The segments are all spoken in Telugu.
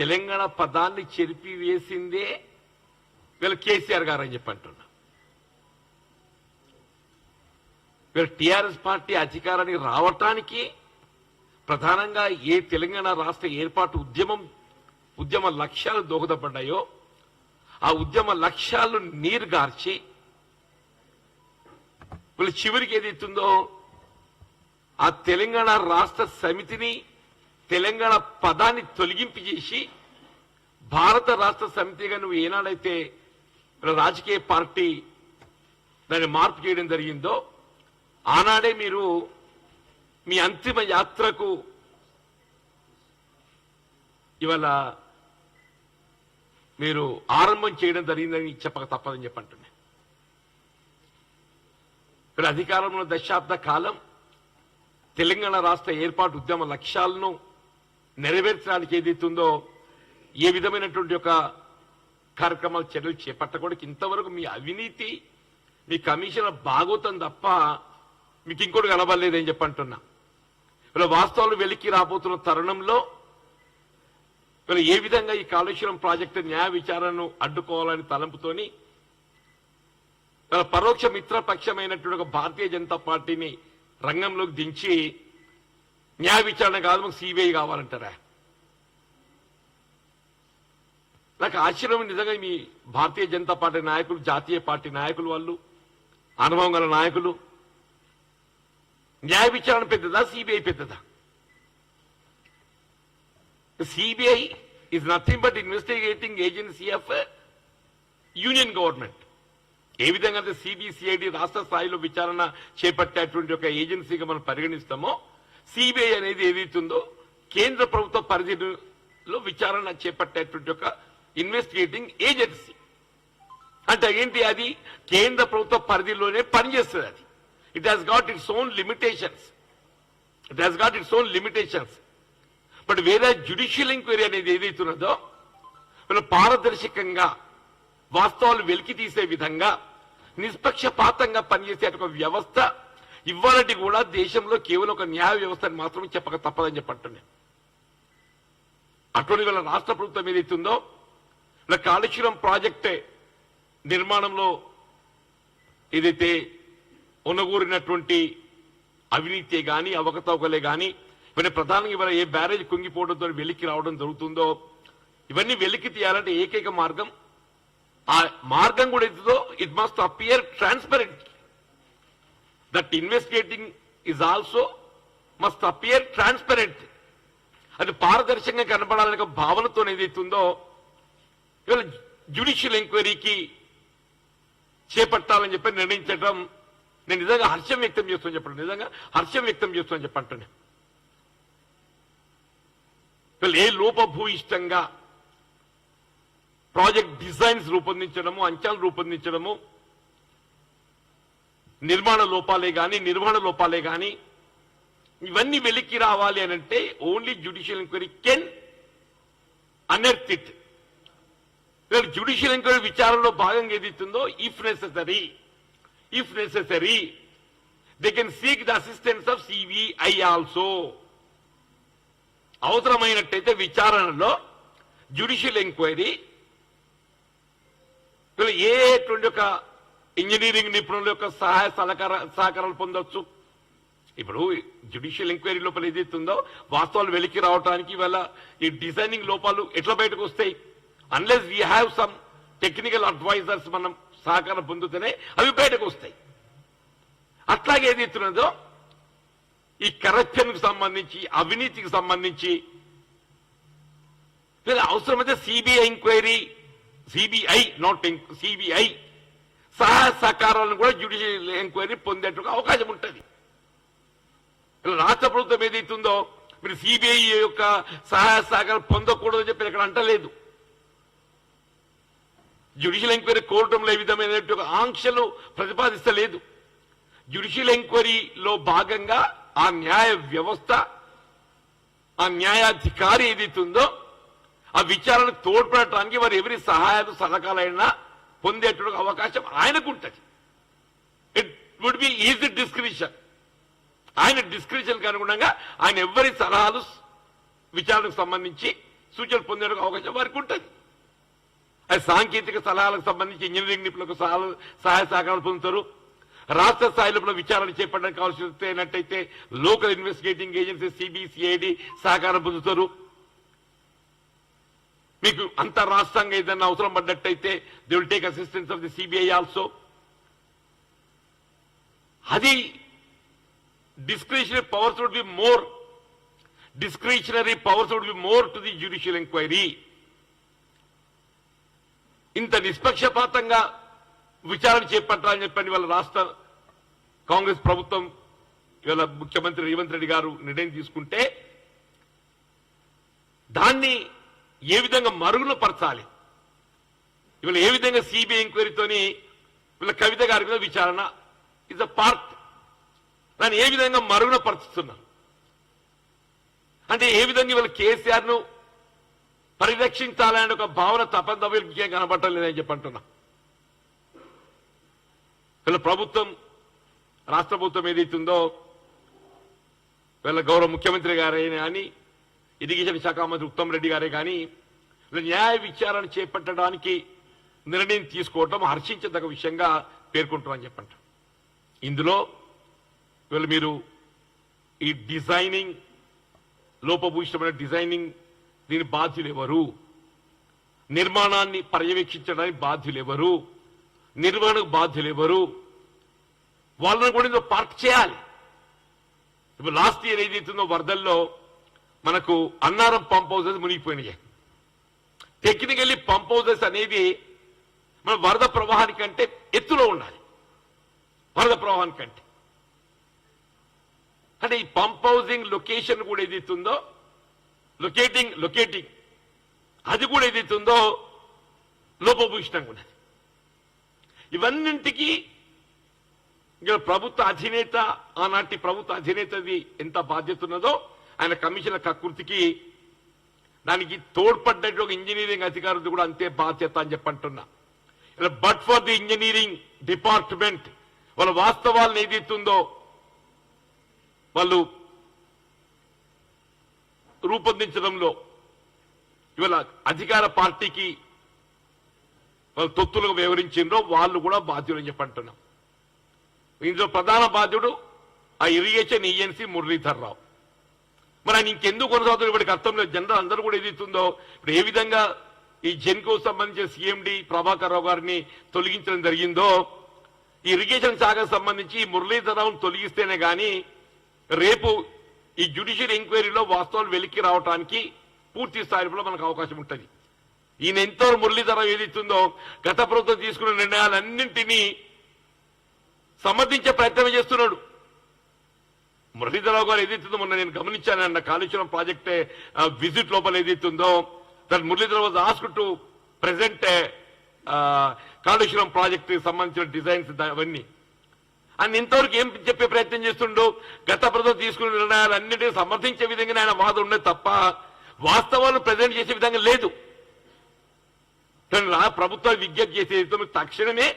తెలంగాణ పదాన్ని చెరిపి వేసిందే వీళ్ళు కేసీఆర్ గారు అని చెప్పి అంటున్నా. వీళ్ళు టీఆర్ఎస్ పార్టీ అధికారానికి రావటానికి ప్రధానంగా ఏ తెలంగాణ రాష్ట్ర ఏర్పాటు ఉద్యమం ఉద్యమ లక్ష్యాలు దోహదపడ్డాయో ఆ ఉద్యమ లక్ష్యాలు నీరుగార్చి వీళ్ళు చివరికి ఏదైతుందో ఆ తెలంగాణ రాష్ట్ర సమితిని తెలంగాణ పదాన్ని తొలగింపు చేసి భారత రాష్ట్ర సమితిగా నువ్వు ఏనాడైతే రాజకీయ పార్టీ దాన్ని మార్పు చేయడం జరిగిందో ఆనాడే మీరు మీ అంతిమ యాత్రకు ఇవాళ మీరు ఆరంభం చేయడం జరిగిందని చెప్పక తప్పదని చెప్పంటున్నా. ఇక్కడ అధికారంలో దశాబ్ద కాలం తెలంగాణ రాష్ట్ర ఏర్పాటు ఉద్యమ లక్ష్యాలను నెరవేర్చడానికి ఏదైతుందో ఏ విధమైనటువంటి ఒక కార్యక్రమాలు చర్యలు చేపట్టకూడదు ఇంతవరకు మీ అవినీతి మీ కమిషన్ భాగోతం తప్ప మీకు ఇంకోటి కనబడలేదని చెప్పంటున్నా ఇలా వాస్తవాలు వెలికి రాబోతున్న తరుణంలో ఇలా ఏ విధంగా ఈ కాళేశ్వరం ప్రాజెక్టు న్యాయ విచారణను అడ్డుకోవాలని తలంపుతోని పరోక్ష మిత్రపక్షమైనటువంటి ఒక భారతీయ జనతా పార్టీని రంగంలోకి దించి న్యాయ విచారణ కాదు మాకు సిబిఐ కావాలంటారా? నాకు ఆశ్చర్యం నిజంగా మీ భారతీయ జనతా పార్టీ నాయకులు జాతీయ పార్టీ నాయకులు వాళ్ళు అనుభవం గల నాయకులు. న్యాయ విచారణ పెద్దదా సిబిఐ పెద్దదా? CBI is nothing but investigating agency of union government ఏ విధంగా అయితే సిబిసిఐడి రాష్ట్ర స్థాయిలో విచారణ చేపట్టేటువంటి ఒక ఏజెన్సీగా మనం పరిగణిస్తామో సిబిఐ అనేది ఏదైతుందో కేంద్ర ప్రభుత్వ పరిధిలో విచారణ చేపట్టేటువంటి ఒక ఇన్వెస్టిగేటింగ్ ఏజెన్సీ అంటే ఏంటి అది? కేంద్ర ప్రభుత్వ పరిధిలోనే పనిచేస్తుంది అది. It has got its own limitations it has got its own limitations but వేరే జ్యుడిషియల్ ఎంక్వైరీ అనేది ఏదైతున్నదో వీళ్ళు పారదర్శకంగా వాస్తవాలు వెలికి తీసే విధంగా నిష్పక్షపాతంగా పనిచేసే ఒక వ్యవస్థ ఇవ్వాలంటే కూడా దేశంలో కేవలం ఒక న్యాయ వ్యవస్థని మాత్రమే చెప్పక తప్పదని చెప్పంటున్నాను అటువంటి వల్ల రాష్ట్ర ప్రభుత్వం ఏదైతుందో ఇలా కాళేశ్వరం ప్రాజెక్టే నిర్మాణంలో ఏదైతే ఉన్నగూరినటువంటి అవినీతి కానీ అవకతవకలే కానీ ఇవన్నీ ప్రధానంగా ఇవాళ ఏ బ్యారేజ్ కుంగిపోవడంతో వెలికి రావడం జరుగుతుందో ఇవన్నీ వెలికి తీయాలంటే ఏకైక మార్గం ఆ మార్గం కూడా ఏదో it must appear transparent that investigating is also must appear transparent అది పారదర్శకంగా కనపడాలనే ఒక భావనతో ఏదైతుందో ఇవాళ జ్యుడిషియల్ ఎంక్వైరీకి చేపట్టాలని చెప్పి నిర్ణయించడం నేను నిజంగా హర్షం వ్యక్తం చేస్తాను చెప్పండి నిజంగా హర్షం వ్యక్తం చేస్తాను చెప్పంటాను వీళ్ళు ఏ లోపభూయిష్టంగా ప్రాజెక్ట్ డిజైన్స్ రూపొందించడము అంచనాలు రూపొందించడము నిర్మాణ లోపాలే కానీ నిర్వహణ లోపాలే కానీ ఇవన్నీ వెలికి రావాలి అని అంటే only judicial enquiry can unearth it judicial enquiry విచారణలో భాగంగా ఏదైతుందో if necessary if necessary they can seek the assistance of CBI also అవసరమైనట్టయితే విచారణలో జ్యుడిషియల్ ఎంక్వైరీ ఏటువంటి ఒక ఇంజనీరింగ్ నిపుణుల యొక్క సహాయ సహకార సహకారాలు పొందొచ్చు. ఇప్పుడు జ్యుడిషియల్ ఎంక్వైరీ లోపల ఏదైతుందో వాస్తవాలు వెలికి రావడానికి ఇవాళ ఈ డిజైనింగ్ లోపాలు ఎట్లా బయటకు వస్తాయి? Unless we have some technical advisers మనం సహకారం పొందుతూనే అవి బయటకు వస్తాయి. అట్లాగే ఏదైతున్నదో ఈ కరప్షన్కు సంబంధించి అవినీతికి సంబంధించి అవసరమైతే CBI enquiry CBI not CBI సహాయ సహకారాలను కూడా జ్యుడిషియల్ ఎంక్వైరీ పొందేట్టుగా అవకాశం ఉంటుంది. ఇలా రాష్ట్ర ప్రభుత్వం ఏదైతుందో మీరు సిబిఐ యొక్క సహాయ సహకారం పొందకూడదని చెప్పి ఇక్కడ అంటలేదు. జ్యుడిషియల్ ఎంక్వైరీ కోరటంలో ఏ విధమైన ఆంక్షలు ప్రతిపాదిస్తలేదు. జ్యుడిషియల్ ఎంక్వైరీలో భాగంగా ఆ న్యాయ వ్యవస్థ ఆ న్యాయాధికారి ఏదైతుందో ఆ విచారణ తోడ్పడటానికి వారు ఎవరి సహాయాలు సలహాలైనా పొందేటువంటి అవకాశం ఆయనకు ఉంటుంది it would be easy description ఆయన డిస్క్రిప్షన్ అనుగుణంగా ఆయన ఎవరి సలహాలు విచారణకు సంబంధించి సూచనలు పొందేందుకు అవకాశం వారికి ఉంటుంది అది సాంకేతిక సలహాలకు సంబంధించి ఇంజనీరింగ్ నిపుణులకు సలహాలు సహాయ సహకారాలు పొందుతారు. రాష్ట్ర స్థాయిలో విచారణ చేపట్టడానికి కావాల్సినట్టయితే లోకల్ ఇన్వెస్టిగేటింగ్ ఏజెన్సీ సిబిసిఐడి సహకారం పొందుతారు. మీకు అంతర్రాష్ట్రంగా ఏదైనా అవసరం పడ్డట్టయితే they will take assistance of the CBI also అది discretionary powers would be more discretionary powers would be more to the judicial enquiry ఇంత నిష్పక్షపాతంగా విచారణ చేపట్టాలని చెప్పండి వాళ్ళ రాష్ట్ర కాంగ్రెస్ ప్రభుత్వం ఇవాళ ముఖ్యమంత్రి రేవంత్ రెడ్డి గారు నిర్ణయం తీసుకుంటే దాన్ని ఏ విధంగా మరుగున పరచాలి? ఇవాళ ఏ విధంగా సిబిఐ ఎంక్వైరీతోని వీళ్ళ కవిత గారి మీద విచారణ ఇస్ అ పార్ట్ దాన్ని ఏ విధంగా మరుగున పరుచుతున్నారు? అంటే ఏ విధంగా ఇవాళ కేసీఆర్ను పరిరక్షించాలనే ఒక భావన తపన వీళ్ళకి కనబడటం లేదని చెప్పి అంటున్నా. వీళ్ళ ప్రభుత్వం రాష్ట్ర ప్రభుత్వం ఏదైతుందో వీళ్ళ గౌరవ ముఖ్యమంత్రి గారైనా అని ఇరిగేషన్ శాఖ మంత్రి ఉత్తమ్ రెడ్డి గారే కానీ న్యాయ విచారణ చేపట్టడానికి నిర్ణయం తీసుకోవటం హర్షించదగ్గ విషయంగా పేర్కొంటామని చెప్పంట ఇందులో ఇవాళ మీరు ఈ డిజైనింగ్ లోపభూయిష్టమైన డిజైనింగ్ దీని బాధ్యులు ఎవరు నిర్మాణాన్ని పర్యవేక్షించడానికి బాధ్యులు ఎవరు నిర్వహణకు బాధ్యులు ఎవరు వాళ్ళని కూడా ఇందులో పార్క్ చేయాలి. ఇప్పుడు లాస్ట్ ఇయర్ ఏదైతుందో వరదల్లో మనకు అన్నారం పంప్ హౌసెస్ మునిగిపోయినాయి. టెక్నికల్లీ పంప్ హౌసెస్ అనేది మన వరద ప్రవాహానికంటే ఎత్తులో ఉండాలి. వరద ప్రవాహానికంటే. అంటే ఈ పంప్ హౌసింగ్ లొకేషన్ కూడా ఏదైతుందో లొకేటింగ్ లొకేటింగ్ అది కూడా ఏదైతుందో లోపభూషితంగా ఉన్నది ఇవన్నింటికి ఇక్కడ ప్రభుత్వ అధినేత ఆనాటి ప్రభుత్వ అధినేతది ఎంత బాధ్యత ఉన్నదో ఆయన కమిషన్ కకృతికి దానికి తోడ్పడ్డట్టు ఒక ఇంజనీరింగ్ అధికారులు కూడా అంతే బాధ్యత అని చెప్పంటున్నా but for the engineering department వాళ్ళ వాస్తవాలను ఏదైతుందో వాళ్ళు రూపొందించడంలో ఇవాళ అధికార పార్టీకి వాళ్ళు తొత్తులుగా వివరించిండ్రో వాళ్ళు కూడా బాధ్యులు అని చెప్పంటున్నాం ఇందులో ప్రధాన బాధ్యుడు ఆ ఇరిగేషన్ ఏజెన్సీ మురళీధర్ రావు మరి ఆయన ఇంకెందుకు కొనసాగుతుంది ఇప్పటికి అర్థం లేదు జనరల్ అందరూ కూడా ఏదైతుందో ఇప్పుడు ఏ విధంగా ఈ జెన్కో సంబంధించిన సీఎండి ప్రభాకర్ రావు గారిని తొలగించడం జరిగిందో ఈ ఇరిగేషన్ శాఖకు సంబంధించి మురళీధరరావును తొలగిస్తేనే కానీ రేపు ఈ జ్యుడిషియల్ ఎంక్వైరీలో వాస్తవాలు వెలికి రావడానికి పూర్తి స్థాయిలో మనకు అవకాశం ఉంటుంది. ఈయన ఎంతో మురళీధరం ఏదైతుందో గత ప్రభుత్వం తీసుకున్న నిర్ణయాలన్నింటినీ సమర్థించే ప్రయత్నం చేస్తున్నాడు. మురళీధరరావు గారు ఏదైతుందో మొన్న నేను గమనించాను అన్న కాళేశ్వరం ప్రాజెక్ట్ విజిట్ లోపల ఏదైతుందో. That Muralidhara Rao was ask to present Kaleshwaram project సంబంధించిన డిజైన్స్ అవన్నీ. ఆయన ఇంతవరకు ఏం చెప్పే ప్రయత్నం చేస్తుండో? గత ప్రభుత్వం తీసుకున్న నిర్ణయాలు అన్నింటినీ సమర్థించే విధంగా ఆయన వాదం ఉండే తప్ప వాస్తవాలు ప్రజెంట్ చేసే విధంగా లేదు. కానీ ప్రభుత్వాలు విజ్ఞప్తి చేసేది తక్షణమే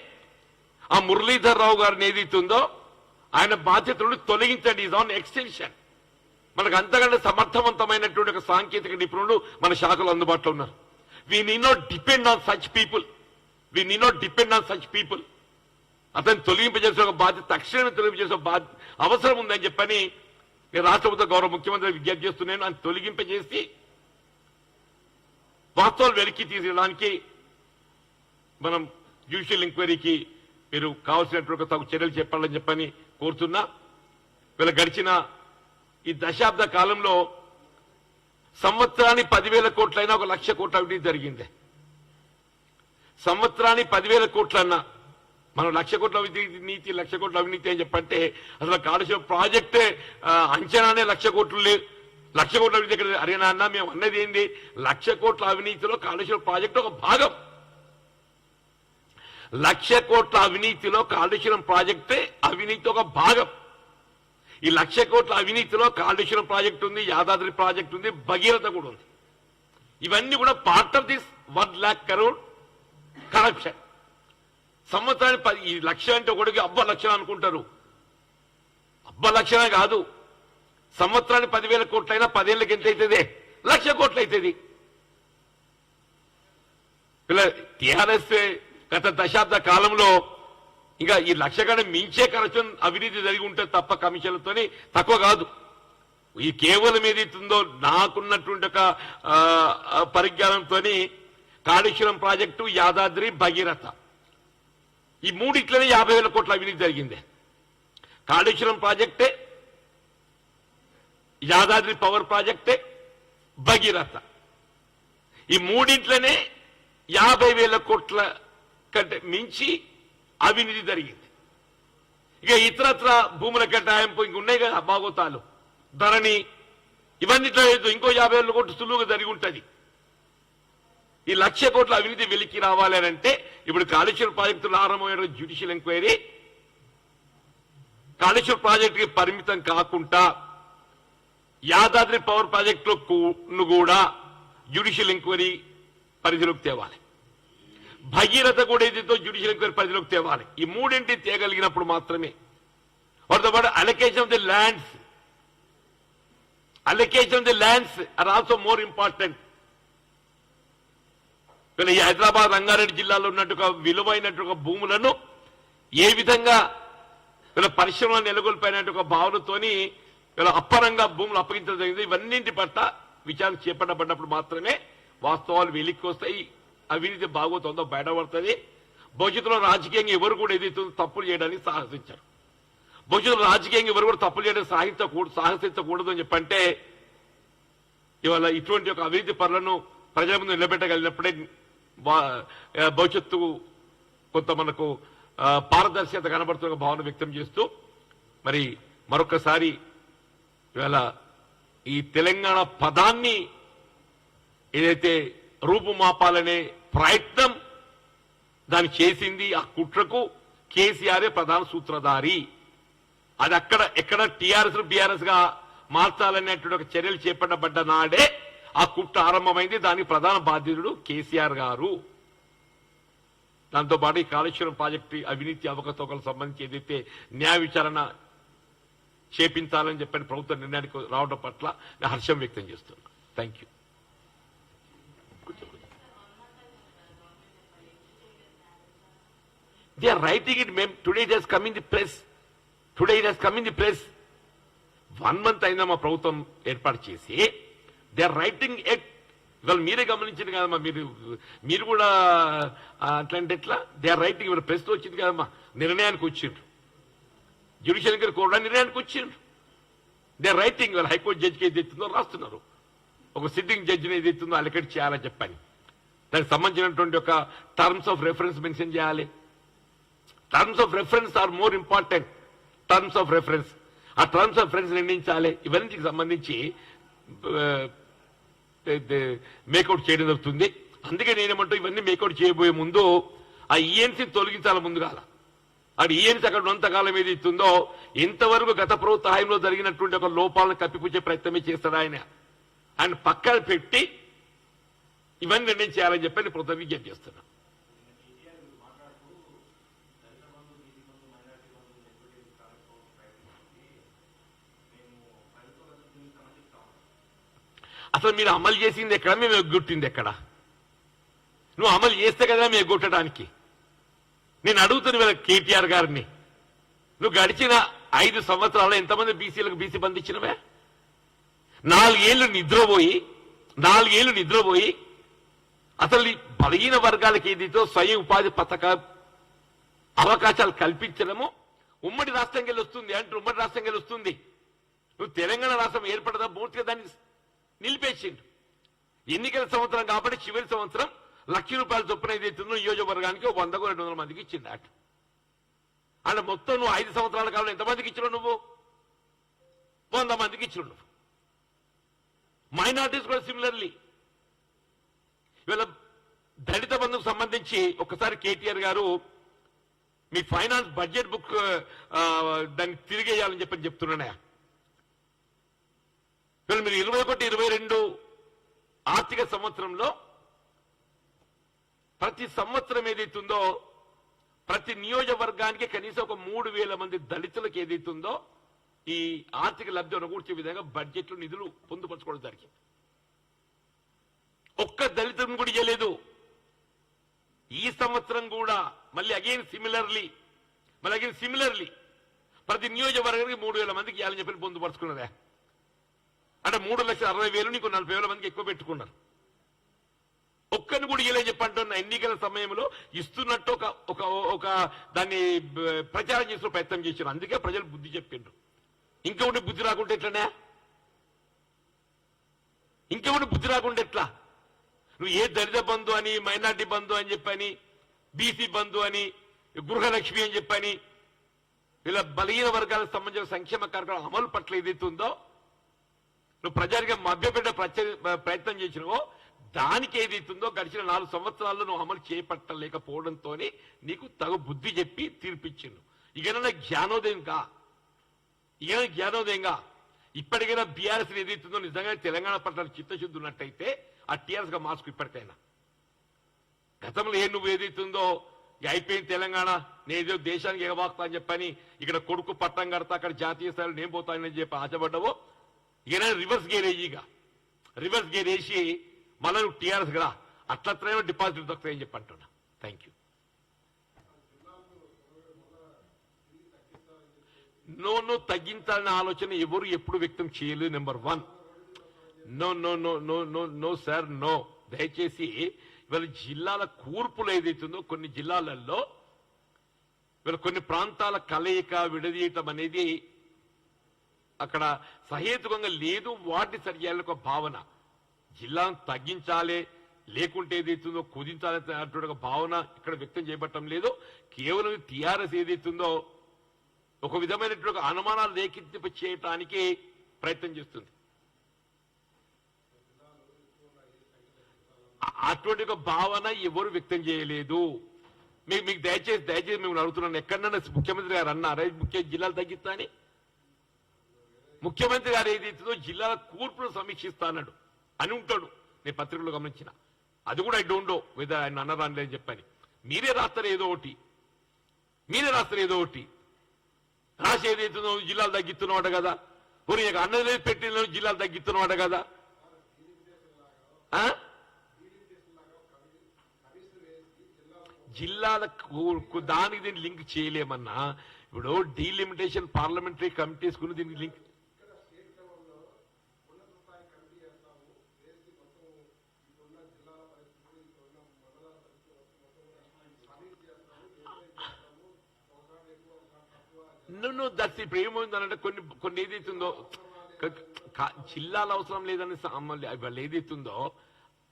ఆ మురళీధర్ రావు గారిని ఏదైతుందో ఆయన బాధ్యతలను తొలగించండి. ఈజ్ ఆన్ ఎక్స్టెన్షన్ మనకు అంతకంటే సమర్థవంతమైనటువంటి ఒక సాంకేతిక నిపుణులు మన శాఖలో అందుబాటులో ఉన్నారు. We need not depend on such people we need not depend on such people అతను తొలగింపజేసే ఒక బాధ్యత తక్షణమే తొలగింపజేసే బాధ్యత అవసరం ఉందని చెప్పని నేను రాష్ట్ర ప్రభుత్వ గౌరవ ముఖ్యమంత్రి విజ్ఞప్తి చేస్తున్నాను ఆయన తొలగింపజేసి వాస్తవాలు వెలికి తీసేయడానికి మనం జ్యుడిషియల్ ఎంక్వైరీకి మీరు కావాల్సినటువంటి తగు చర్యలు చెప్పాలని చెప్పని కోరుతున్నా వీళ్ళ గడిచిన ఈ దశాబ్ద కాలంలో సంవత్సరాన్ని పదివేల కోట్లైనా ఒక లక్ష కోట్ల అవినీతి జరిగింది. సంవత్సరాన్ని పదివేల కోట్లన్నా మనం లక్ష కోట్ల అవినీతి నీతి లక్ష కోట్ల అవినీతి అని చెప్పంటే అసలు కాళేశ్వరం ప్రాజెక్టే అంచనానే లక్ష కోట్లు లేదు లక్ష కోట్ల అవినీతి ఇక్కడ అరే నాన్న మేము అన్నది ఏంది? లక్ష కోట్ల అవినీతిలో కాళేశ్వరం ప్రాజెక్టు ఒక భాగం. లక్ష కోట్ల అవినీతిలో కాళేశ్వరం ప్రాజెక్టే అవినీతి ఒక భాగం. ఈ లక్ష కోట్ల అవినీతిలో కాళేశ్వరం ప్రాజెక్ట్ ఉంది యాదాద్రి ప్రాజెక్ట్ ఉంది భగీరథ కూడా ఉంది. ఇవన్నీ కూడా part of this one lakh crore corruption సంవత్సరానికి పది ఈ లక్ష అంటే ఒకటికి అబ్బ లక్షలు అనుకుంటారు. అబ్బ లక్షణ కాదు. సంవత్సరానికి పదివేల కోట్లైనా పదేళ్ళకి ఎంత అవుతుంది లక్ష కోట్లు అవుతుంది పిల్ల టీఆర్ఎస్ గత దశాబ్ద కాలంలో ఇంకా ఈ లక్ష కన్నా మించే ఖర్చు అవినీతి జరిగి ఉంటుంది తప్ప కమిషన్లతోని తక్కువ కాదు. ఈ కేవలం ఏదైతుందో నాకున్నటువంటి ఒక పరిజ్ఞానంతో పరిజ్ఞానంతోని కాళేశ్వరం ప్రాజెక్టు యాదాద్రి భగీరథ. ఈ మూడిట్లనే యాభై వేల కోట్ల అవినీతి జరిగింది. కాళేశ్వరం ప్రాజెక్టే యాదాద్రి పవర్ ప్రాజెక్టే భగీరథ. ఈ మూడింట్లోనే యాభై వేల కోట్ల కంటే మించి అవినీతి జరిగింది. ఇక ఇతరత్ర భూముల కేటాయింపు ఇంక ఉన్నాయి కదా భాగోతాలు ధరణి ఇవన్నిట్లో ఇంకో యాభై ఏళ్ళు కోట్లు సులువుగా జరిగి ఉంటుంది. ఈ లక్ష కోట్ల అవినీతి వెలికి రావాలి అని అంటే ఇప్పుడు కాళేశ్వరం ప్రాజెక్టులు ఆరంభమైన జ్యుడిషియల్ ఎంక్వైరీ కాళేశ్వరం ప్రాజెక్టుకి పరిమితం కాకుండా యాదాద్రి పవర్ ప్రాజెక్టును కూడా జ్యుడిషియల్ ఎంక్వైరీ పరిధిలోకి తేవాలి. భగీరథ కూడా ఏదైతే జ్యుడిషియల్ ఎంక్వైరీ పరిధిలోకి తేవాలి ఈ మూడింటి తేగలిగినప్పుడు మాత్రమే. వాటితో పాటు allocation of the lands allocation of the lands are also more important ఈ హైదరాబాద్ రంగారెడ్డి జిల్లాలో ఉన్నట్టుగా విలువైనట్టుగా భూములను ఏ విధంగా వీళ్ళ పరిశ్రమలు నెలకొల్పోయినట్టు ఒక భావనతోని వీళ్ళ అప్పరంగా భూములు అప్పగించడం జరిగింది ఇవన్నింటి పట్ల విచారణ చేపట్టబడినప్పుడు మాత్రమే వాస్తవాలు వెలిక్కి వస్తాయి అవినీతి బాగోతుందో బయటపడుతుంది. భవిష్యత్తులో రాజకీయంగా ఎవరు కూడా ఏదైతే తప్పులు చేయడానికి సాహసించారు. భవిష్యత్తులో రాజకీయంగా ఎవరు కూడా తప్పులు చేయడానికి సాహించకూడదు సాహసించకూడదు అని చెప్పంటే ఇవాళ ఇటువంటి ఒక అవినీతి పనులను ప్రజల ముందు నిలబెట్టగలిగినప్పుడే భవిష్యత్తు కొంత మనకు పారదర్శకత కనబడుతున్న భావన వ్యక్తం చేస్తూ మరి మరొకసారి ఇవాళ ఈ తెలంగాణ పదాన్ని ఏదైతే రూపుమాపాలనే ప్రయత్నం దాన్ని చేసింది ఆ కుట్రకు కేసీఆరే ప్రధాన సూత్రధారి. అది అక్కడ ఎక్కడ టీఆర్ఎస్ బీఆర్ఎస్గా మార్చాలనేటువంటి ఒక చర్యలు చేపట్టబడ్డ నాడే ఆ కుట్ర ఆరంభమైంది. దానికి ప్రధాన బాధ్యతుడు కేసీఆర్ గారు. దాంతో పాటు ఈ కాళేశ్వరం ప్రాజెక్టు అవినీతి అవకతవకలకు సంబంధించి ఏదైతే న్యాయ విచారణ చేపించాలని చెప్పని ప్రభుత్వ నిర్ణయానికి రావడం పట్ల నేను హర్షం వ్యక్తం చేస్తున్నా thank you they are writing it ma'am today it has come in the press today it has coming the place one month అయినా మా ప్రభుత్వం ఏర్పాటు చేసి దే ఆర్ రైటింగ్ ఎట్ ఇవాళ మీరే గమనించింది కదమ్మా మీరు మీరు కూడా అట్లాంటి ఎట్లా? దే ఆర్ రైటింగ్ ఇవాళ ప్రెస్ వచ్చింది కదమ్మా నిర్ణయానికి వచ్చిండ్రు. జ్యుడిషియల్ గారు కూడా నిర్ణయానికి వచ్చిండ్రు. దే ఆర్ రైటింగ్ ఇవాళ హైకోర్టు జడ్జికి ఏది ఎత్తుందో రాస్తున్నారు. ఒక సిట్టింగ్ జడ్జిని ఏది ఎత్తుందో అలకెట్ చేయాలని చెప్పని. దానికి సంబంధించినటువంటి ఒక టర్మ్స్ ఆఫ్ రెఫరెన్స్ మెన్షన్ చేయాలి. Terms of reference are more important terms of reference ఆ టర్మ్స్ ఆఫ్ రెఫరెన్స్ నిర్ణయించాలి. ఇవన్నీ సంబంధించి మేకౌట్ చేయడం జరుగుతుంది. అందుకే నేనేమంటూ ఇవన్నీ మేకౌట్ చేయబోయే ముందు ఆ ఈఎన్సీ తొలగించాలి ముందుగాల అది ఈఎన్సీ అక్కడ ఉన్నంతకాలం ఏది ఇస్తుందో ఇంతవరకు గత ప్రభుత్వ హాయంలో జరిగినటువంటి ఒక లోపాలను కప్పిపుచ్చే ప్రయత్నమే చేస్తాడు ఆయన. ఆయన పక్కన పెట్టి ఇవన్నీ నిర్ణయం చేయాలని చెప్పి నేను ప్రభుత్వం విజ్ఞప్తి చేస్తున్నా అసలు మీరు అమలు చేసింది ఎక్కడ? మేము ఎగ్గొట్టింది ఎక్కడ? నువ్వు అమలు చేస్తే కదా మేము ఎగ్గొట్టడానికి. నేను అడుగుతున్న వీళ్ళ కేటీఆర్ గారిని నువ్వు గడిచిన ఐదు సంవత్సరాలు ఎంతమంది బీసీలకు బీసీ బంధించినవే నాలుగేళ్ళు నిద్రపోయి నాలుగేళ్ళు నిద్రపోయి అసలు బలహీన వర్గాలకి ఇదితో స్వయం ఉపాధి పథక అవకాశాలు కల్పించడము ఉమ్మడి రాష్ట్రం వెళ్ళి వస్తుంది అంటే ఉమ్మడి రాష్ట్రం వస్తుంది. నువ్వు తెలంగాణ రాష్ట్రం ఏర్పడదా? పూర్తిగా దాన్ని నిలిపేసిండు. ఎన్నికల సంవత్సరం కాబట్టి చివరి సంవత్సరం లక్ష రూపాయల చొప్పున ఏదైతుందో నియోజకవర్గానికి ఓ వందకు రెండు వందల మందికి ఇచ్చింది అటు. అంటే మొత్తం నువ్వు ఐదు సంవత్సరాల కాలంలో ఎంతమందికి ఇచ్చినావు నువ్వు? వంద మందికి ఇచ్చిన నువ్వు. మైనార్టీస్ కూడా సిమిలర్లీ ఇవాళ దళిత బంధుకు సంబంధించి ఒకసారి కేటీఆర్ గారు మీ ఫైనాన్స్ బడ్జెట్ బుక్ దాన్ని తిరిగేయాలని చెప్పని చెప్తున్నాయా ఇవాళ మీరు ఇరవై ఒకటి ఇరవై రెండు ఆర్థిక సంవత్సరంలో ప్రతి సంవత్సరం ఏదైతుందో ప్రతి నియోజకవర్గానికి కనీసం ఒక మూడు వేల మంది దళితులకు ఏదైతుందో ఈ ఆర్థిక లబ్ధి అనుకూర్చే విధంగా బడ్జెట్లో నిధులు పొందుపరచుకోవడం జరిగింది. ఒక్క దళితులను కూడా ఇవ్వలేదు సంవత్సరం కూడా మళ్ళీ అగైన్ సిమిలర్లీ మళ్ళీ అగైన్ సిమిలర్లీ ప్రతి నియోజకవర్గానికి మూడు వేల మందికి ఇవ్వాలని చెప్పి పొందుపరుచుకున్నదే అంటే మూడు లక్షల అరవై వేలు నీకు నలభై వేల మందికి ఎక్కువ పెట్టుకున్నారు. ఒక్కని కూడా ఇలా చెప్పంటున్న ఎన్నికల సమయంలో ఇస్తున్నట్టు ఒక ఒక ఒక దాన్ని ప్రచారం చేసిన ప్రయత్నం చేశారు. అందుకే ప్రజలు బుద్ధి చెప్పిండ్రు. ఇంకా ఉండి బుద్ధి రాకుంటే ఎట్లనే? ఇంకా ఉండి బుద్ధి రాకుంటే ఎట్లా? నువ్వు ఏ దళిత బంధు అని మైనార్టీ బంధు అని చెప్పని బీసీ బంధు అని గృహలక్ష్మి అని చెప్పని ఇలా బలహీన వర్గాలకు సంబంధించిన సంక్షేమ కార్యక్రమం అమలు పట్ల ఏదైతే ఉందో నువ్వు ప్రజానికి మభ్యపెట్టే ప్రచ- ప్రయత్నం చేసినావో దానికి ఏదైతుందో గడిచిన నాలుగు సంవత్సరాల్లో నువ్వు అమలు చేపట్టలేకపోవడంతో నీకు తగు బుద్ధి చెప్పి తీర్పిచ్చిండు. ఇకనన్నా జ్ఞానోదయం కా? ఇక జ్ఞానోదయంగా ఇప్పటికైనా బీఆర్ఎస్ ఏదైతుందో నిజంగా తెలంగాణ పట్ల చిత్తశుద్ధి ఉన్నట్టయితే ఆ టీఆర్ఎస్గా మార్చుకు ఇప్పటికైనా. గతంలో ఏ నువ్వు ఏదైతుందో అయిపోయింది తెలంగాణ నేనేదో దేశానికి ఎగబాకుతా అని చెప్పని ఇక్కడ కొడుకు పట్టం కడతా అక్కడ జాతీయ స్థాయిలో నేను పోతానని చెప్పి ఆశపడ్డావో ఈయన రివర్స్ గేరేజీగా రివర్స్ గేర్ వేసి మళ్ళీ నువ్వు టీఆర్ఎస్ కదా అట్లత్రేమో డిపాజిట్ దొరుకుతాయని చెప్పి అంటున్నా. థ్యాంక్ యూ నో నో తగ్గించాలనే ఆలోచన ఎవరు ఎప్పుడు వ్యక్తం చేయలేదు number one no no no no no no sir no దయచేసి ఇవాళ జిల్లాల కూర్పులు ఏదైతుందో కొన్ని జిల్లాలలో ఇవాళ కొన్ని ప్రాంతాల కలయిక విడదీయటం అనేది అక్కడ సహేతుకంగా లేదు వాటిని సరిచేయాలని ఒక భావన. జిల్లాను తగ్గించాలి లేకుంటే ఏదైతుందో కుదించాలి అటువంటి భావన ఇక్కడ వ్యక్తం చేయబట్టం లేదు. కేవలం టీఆర్ఎస్ ఏదైతుందో ఒక విధమైనటువంటి అనుమానాలు రేకెత్తింప చేయటానికి ప్రయత్నం చేస్తుంది. అటువంటి ఒక భావన ఎవరు వ్యక్తం చేయలేదు. మీకు మీకు దయచేసి దయచేసి మేము అడుగుతున్నాను. ఎక్కడన్నా ముఖ్యమంత్రి గారు అన్నారే? ముఖ్య జిల్లాలు తగ్గిస్తా అని ముఖ్యమంత్రి గారు ఏదైతుందో జిల్లాల కూర్పును సమీక్షిస్తానడు అని ఉంటాడు. నేను పత్రికలో గమనించిన. అది కూడా ఐ డోంట్ నో విధ ఆయన అన్నరాని అని చెప్పని. మీరే రాస్తారు ఏదో ఒకటి. మీరే రాస్తారు ఏదో ఒకటి. రాసి ఏదైతుందో జిల్లాలు తగ్గిస్తున్నావాట కదా. పోనీ అన్నది లేదు పెట్టిన జిల్లాలు తగ్గిస్తున్నావాట కదా. ఆ? జిల్లాల దానికి దీన్ని లింక్ చేయలేమన్నా? ఇప్పుడు డీలిమిటేషన్ పార్లమెంటరీ కమిటీస్ గురించి దీనికి లింక్ నన్ను దర్శి ప్రేమ ఉందనంటే కొన్ని కొన్ని ఏదైతుందో జిల్లాల అవసరం లేదని వాళ్ళు ఏదైతుందో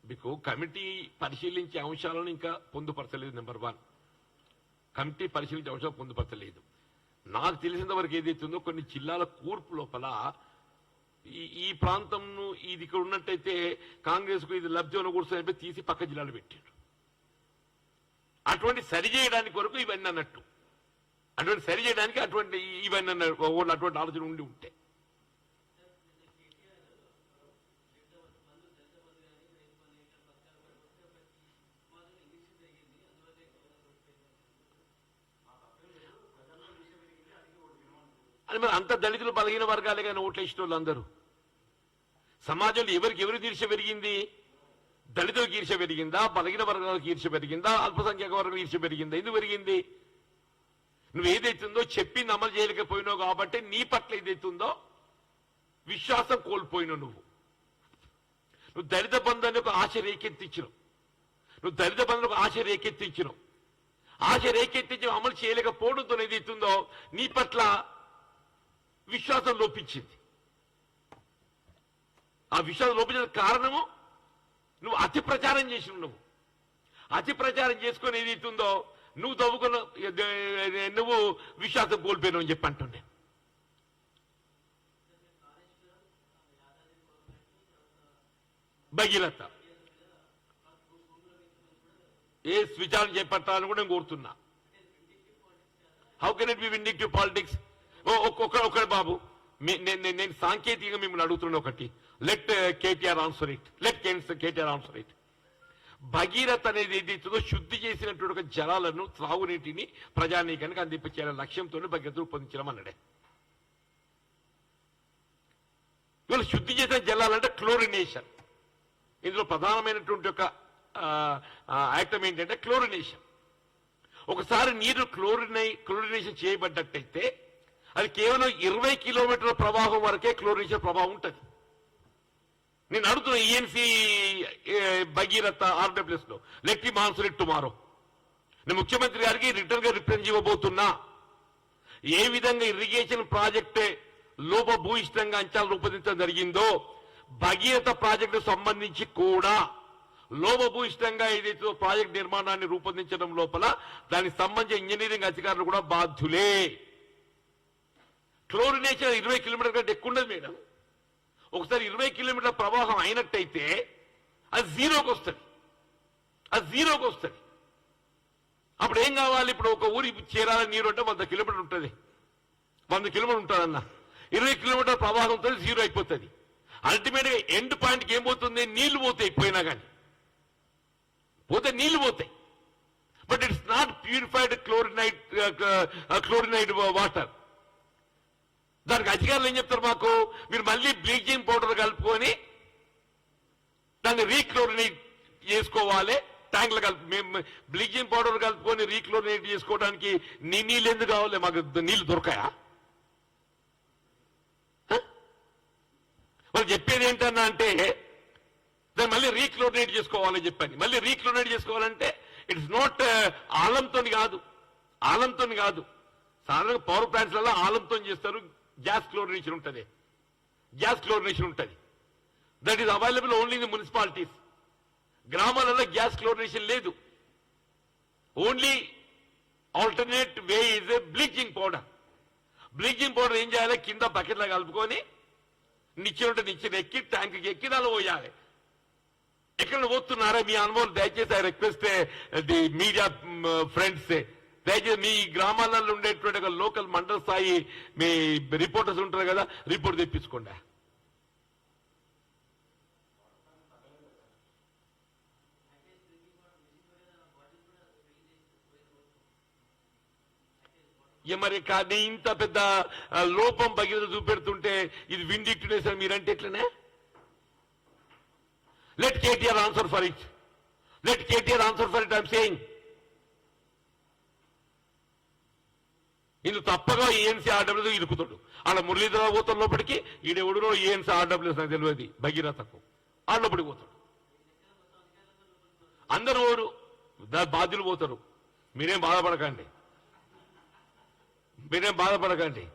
మీకు కమిటీ పరిశీలించే అంశాలను ఇంకా పొందుపరచలేదు నెంబర్ వన్. కమిటీ పరిశీలించే అంశాలు పొందుపరచలేదు. నాకు తెలిసినంత వరకు ఏదైతుందో కొన్ని జిల్లాల కూర్పు లోపల ఈ ఈ ప్రాంతం ఇది ఇక్కడ ఉన్నట్టయితే కాంగ్రెస్కు ఇది లబ్ధి కూర్చొని తీసి పక్క జిల్లాలో పెట్టాడు అటువంటి సరి చేయడానికి కొరకు ఇవన్నీ అన్నట్టు. అటువంటి సరి చేయడానికి అటువంటి ఇవన్నీ అన్నారు. వాళ్ళు అటువంటి ఆలోచన ఉండి ఉంటే. అని మరి అంత దళితులు బలహీన వర్గాలే కానీ ఓట్లు వేసిన వాళ్ళు అందరూ. సమాజంలో ఎవరికి ఎవరు తీర్చ పెరిగింది? దళితులకు ఈర్ష పెరిగిందా? బలహీన వర్గాలకు ఈర్ష పెరిగిందా? అల్పసంఖ్యాక వర్గం ఈర్ష పెరిగిందా? ఎందుకు పెరిగింది? నువ్వు ఏదైతుందో చెప్పింది అమలు చేయలేకపోయినావు కాబట్టి నీ పట్ల ఏదైతుందో విశ్వాసం కోల్పోయినావు నువ్వు. నువ్వు దళిత బంధాన్ని ఒక ఆశ రేకెత్తించినావు. నువ్వు దళిత బంధాన్ని ఒక ఆశ రేకెత్తించినావు. ఆశ రేకెత్తించి అమలు చేయలేకపోవడంతో ఏదైతుందో నీ పట్ల విశ్వాసం లోపించింది. ఆ విశ్వాసం లోపించిన కారణము నువ్వు అతి ప్రచారం చేసినావు నువ్వు. అతి ప్రచారం చేసుకొని ఏదైతుందో నువ్వు తవ్వుకున్న నువ్వు విశ్వాసం కోల్పోయినావు అని చెప్పి అంటుండే. భగీరథ. ఏ విచారణ చేపట్టాలని కూడా నేను కోరుతున్నా. How can it be vindictive politics ఒక్క ఒక్క బాబు. మీ- నేను నేను- నేను సాంకేతికంగా మిమ్మల్ని అడుగుతున్నా ఒకటి. Let KTR answer it let KTR answer it Bhagirath అనేది ఏదైతుందో శుద్ధి చేసినటువంటి ఒక జలాలను త్రాగునీటిని ప్రజానీకానికి అందింపచేయాలనే లక్ష్యంతో భగీరథ రూపొందించడం అన్నాడే. ఇవాళ శుద్ధి చేసిన జలాలంటే క్లోరినేషన్. ఇందులో ప్రధానమైనటువంటి ఒక ఐటమ్ ఏంటంటే క్లోరినేషన్. ఒకసారి నీరు క్లోరినై క్లోరినేషన్ చేయబడ్డట్టయితే అది కేవలం ఇరవై కిలోమీటర్ల ప్రవాహం వరకే క్లోరినేషన్ ప్రభావం ఉంటుంది. నేను అడుగుతున్నా ENC ENC Bhagiratha ఆర్డబ్ల్యూఎస్లో let them answer it tomorrow నేను ముఖ్యమంత్రి గారికి రిటర్న్గా రిప్రజెంట్ ఇవ్వబోతున్నా ఏ విధంగా ఇరిగేషన్ ప్రాజెక్టే లోపభూయిష్టంగా అంచనాలు రూపొందించడం జరిగిందో భగీరథ ప్రాజెక్టు సంబంధించి కూడా లోపభూయిష్టంగా ఏదైతే ప్రాజెక్ట్ నిర్మాణాన్ని రూపొందించడం లోపల దానికి సంబంధించిన ఇంజనీరింగ్ అధికారులు కూడా బాధ్యులే. క్లోరినేషన్ ఇరవై కిలోమీటర్ కంటే ఎక్కువ ఉండదు మేడం. ఒకసారి ఇరవై కిలోమీటర్ల ప్రవాహం అయినట్టయితే అది జీరోకి వస్తుంది. అది జీరోకి వస్తుంది. అప్పుడు ఏం కావాలి? ఇప్పుడు ఒక ఊరి చేరాలని నీరు అంటే వంద కిలోమీటర్ ఉంటుంది. వంద కిలోమీటర్ ఉంటుందన్న ఇరవై కిలోమీటర్ ప్రవాహంతో జీరో అయిపోతుంది. అల్టిమేట్గా ఎండ్ పాయింట్కి ఏం పోతుంది? నీళ్ళు పోతాయి పోయినా కానీ పోతే నీళ్ళు పోతాయి. But it's not purified chlorinated chlorinated water వాళ్ళు ఏం చెప్తారు మాకు? మీరు మళ్ళీ బ్లీచింగ్ పౌడర్ కలుపుకొని దాన్ని రీక్లోరినేట్ చేసుకోవాలి. ట్యాంక్లు కలిపి మేము బ్లీచింగ్ పౌడర్ కలుపుకొని రీక్లోరినేట్ చేసుకోవడానికి నీ నీళ్ళు ఎందుకు కావాలి? మాకు నీళ్ళు దొరకాయా? వాళ్ళు చెప్పేది ఏంటన్నా అంటే దాన్ని మళ్ళీ రీక్లోరినేట్ చేసుకోవాలని చెప్పాను మళ్ళీ రీక్లోరినేట్ చేసుకోవాలంటే ఇట్స్ నాట్ ఆలంతో కాదు. ఆలంతో కాదు. సాధారణంగా పవర్ ప్లాంట్స్లలో ఆలంతో చేస్తారు. గ్యాస్ క్లోరినేషన్ ఉంటుంది. గ్యాస్ క్లోరినేషన్ ఉంటుంది. That is available only in municipalities గ్రామాలలో గ్యాస్ క్లోరినేషన్ లేదు. Only alternate way is a bleaching powder bleaching powder ఏం చేయాలి? కింద బకెట్లో కలుపుకొని నిచ్చెన ఉంటే నిచ్చెన ఎక్కి ట్యాంక్కి ఎక్కి దానిలో పోయాలి. ఎక్కడ పోతున్నారా మీ అనుభవం దయచేసి I request the media friends దయచేసి మీ గ్రామాలలో ఉండేటువంటి ఒక లోకల్ మండల స్థాయి మీ రిపోర్టర్స్ ఉంటారు కదా రిపోర్ట్ తెప్పించుకోండి. మరి కానీ ఇంత పెద్ద లోపం భగీరథ చూపెడుతుంటే ఇది విండిక్టునేస్ అని మీరంటే ఎట్లనే? Let KTR answer for it let KTR answer for it I'm saying ఇది తప్పగా ఏఎన్సీ ఆర్డబ్ల్యూ ఇరుకుతాడు. అలా మురళీధర పోతాడు లోపలికి ఈడెవడునో ఏఎన్సీ ఆర్డబ్ల్యూస్ నాకు తెలియదు. భగీరథకు. ఆడ లోపలికి పోతాడు. అందరూ ఓరు బాధ్యులు పోతారు. మీరేం బాధపడకండి. మీరేం బాధపడకండి.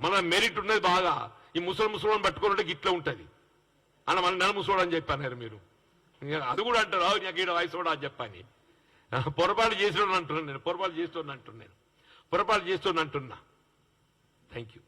మన మెరిట్ ఉన్నది బాగా. ఈ ముసలి ముసలి పట్టుకున్నట్టు ఇట్లా ఉంటుంది. అన్న మన నెల ముసోడు అని చెప్పాను మీరు అది కూడా అంటారు. నాకు ఈడ వయసు కూడా అని చెప్పని. పొరపాటు చేసిన అంటున్నాను నేను. పొరపాటు చేస్తున్నాను అంటున్నాను పొరపాటు చేస్తున్నా థ్యాంక్ యూ